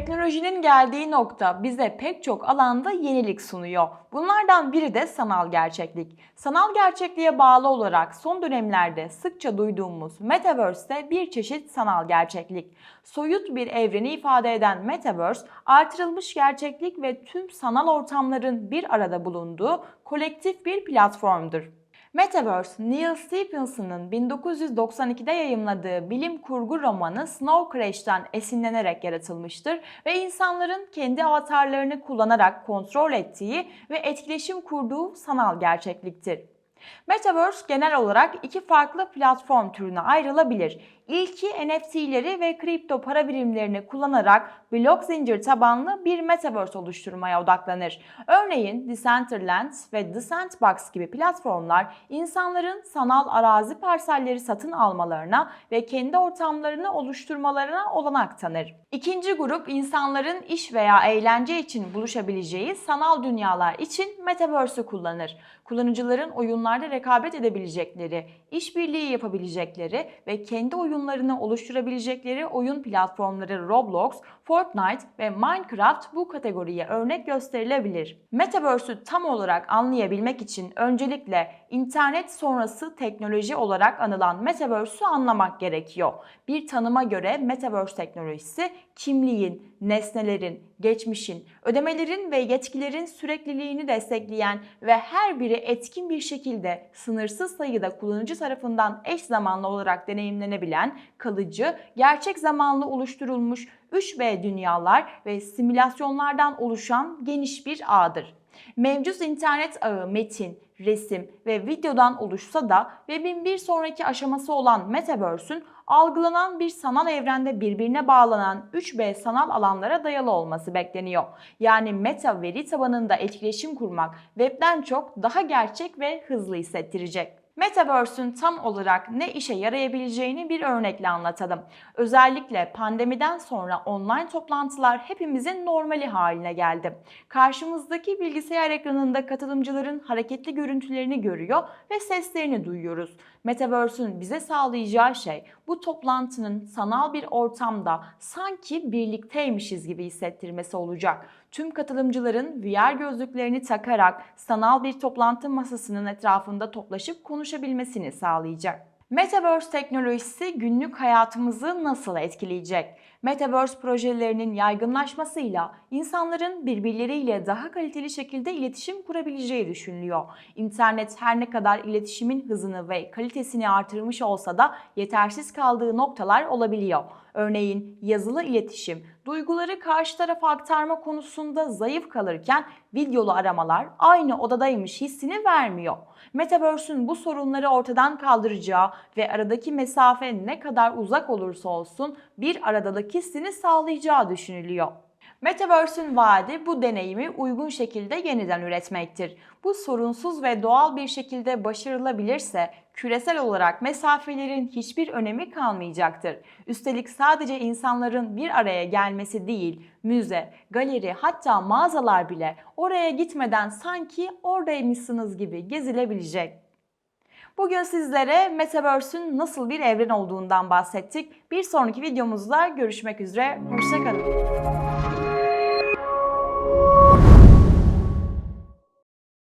Teknolojinin geldiği nokta bize pek çok alanda yenilik sunuyor. Bunlardan biri de sanal gerçeklik. Sanal gerçekliğe bağlı olarak son dönemlerde sıkça duyduğumuz Metaverse de bir çeşit sanal gerçeklik. Soyut bir evreni ifade eden Metaverse, artırılmış gerçeklik ve tüm sanal ortamların bir arada bulunduğu kolektif bir platformdur. Metaverse, Neil Stephenson'ın 1992'de yayımladığı bilim kurgu romanı Snow Crash'ten esinlenerek yaratılmıştır ve insanların kendi avatarlarını kullanarak kontrol ettiği ve etkileşim kurduğu sanal gerçekliktir. Metaverse genel olarak iki farklı platform türüne ayrılabilir. İlki NFT'leri ve kripto para birimlerini kullanarak blok zincir tabanlı bir metaverse oluşturmaya odaklanır. Örneğin Decentraland ve The Sandbox gibi platformlar insanların sanal arazi parselleri satın almalarına ve kendi ortamlarını oluşturmalarına olanak tanır. İkinci grup insanların iş veya eğlence için buluşabileceği sanal dünyalar için Metaverse'ü kullanır. Kullanıcıların oyunlarda rekabet edebilecekleri, işbirliği yapabilecekleri ve kendi oyunlarını oluşturabilecekleri oyun platformları Roblox, Fortnite ve Minecraft bu kategoriye örnek gösterilebilir. Metaverse'ü tam olarak anlayabilmek için öncelikle internet sonrası teknoloji olarak anılan Metaverse'ü anlamak gerekiyor. Bir tanıma göre Metaverse teknolojisi kimliğin, nesnelerin, geçmişin, ödemelerin ve yetkilerin sürekliliğini destekleyen ve her biri etkin bir şekilde sınırsız sayıda kullanıcı tarafından eş zamanlı olarak deneyimlenebilen kalıcı, gerçek zamanlı oluşturulmuş 3D dünyalar ve simülasyonlardan oluşan geniş bir ağdır. Mevcut internet ağı metin, resim ve videodan oluşsa da webin bir sonraki aşaması olan Metaverse'ün algılanan bir sanal evrende birbirine bağlanan 3B sanal alanlara dayalı olması bekleniyor. Yani meta veri tabanında etkileşim kurmak webden çok daha gerçek ve hızlı hissettirecek. Metaverse'ün tam olarak ne işe yarayabileceğini bir örnekle anlatalım. Özellikle pandemiden sonra online toplantılar hepimizin normali haline geldi. Karşımızdaki bilgisayar ekranında katılımcıların hareketli görüntülerini görüyor ve seslerini duyuyoruz. Metaverse'ün bize sağlayacağı şey bu toplantının sanal bir ortamda sanki birlikteymişiz gibi hissettirmesi olacak. Tüm katılımcıların VR gözlüklerini takarak sanal bir toplantı masasının etrafında toplaşıp konuşabilmesini sağlayacak. Metaverse teknolojisi günlük hayatımızı nasıl etkileyecek? Metaverse projelerinin yaygınlaşmasıyla insanların birbirleriyle daha kaliteli şekilde iletişim kurabileceği düşünülüyor. İnternet her ne kadar iletişimin hızını ve kalitesini artırmış olsa da yetersiz kaldığı noktalar olabiliyor. Örneğin yazılı iletişim, duyguları karşı tarafa aktarma konusunda zayıf kalırken videolu aramalar aynı odadaymış hissini vermiyor. Metaverse'ün bu sorunları ortadan kaldıracağı ve aradaki mesafe ne kadar uzak olursa olsun bir aradalık hissini sağlayacağı düşünülüyor. Metaverse'ün vaadi bu deneyimi uygun şekilde yeniden üretmektir. Bu sorunsuz ve doğal bir şekilde başarılabilirse küresel olarak mesafelerin hiçbir önemi kalmayacaktır. Üstelik sadece insanların bir araya gelmesi değil, müze, galeri hatta mağazalar bile oraya gitmeden sanki oradaymışsınız gibi gezilebilecek. Bugün sizlere Metaverse'ün nasıl bir evren olduğundan bahsettik. Bir sonraki videomuzda görüşmek üzere. Hoşçakalın.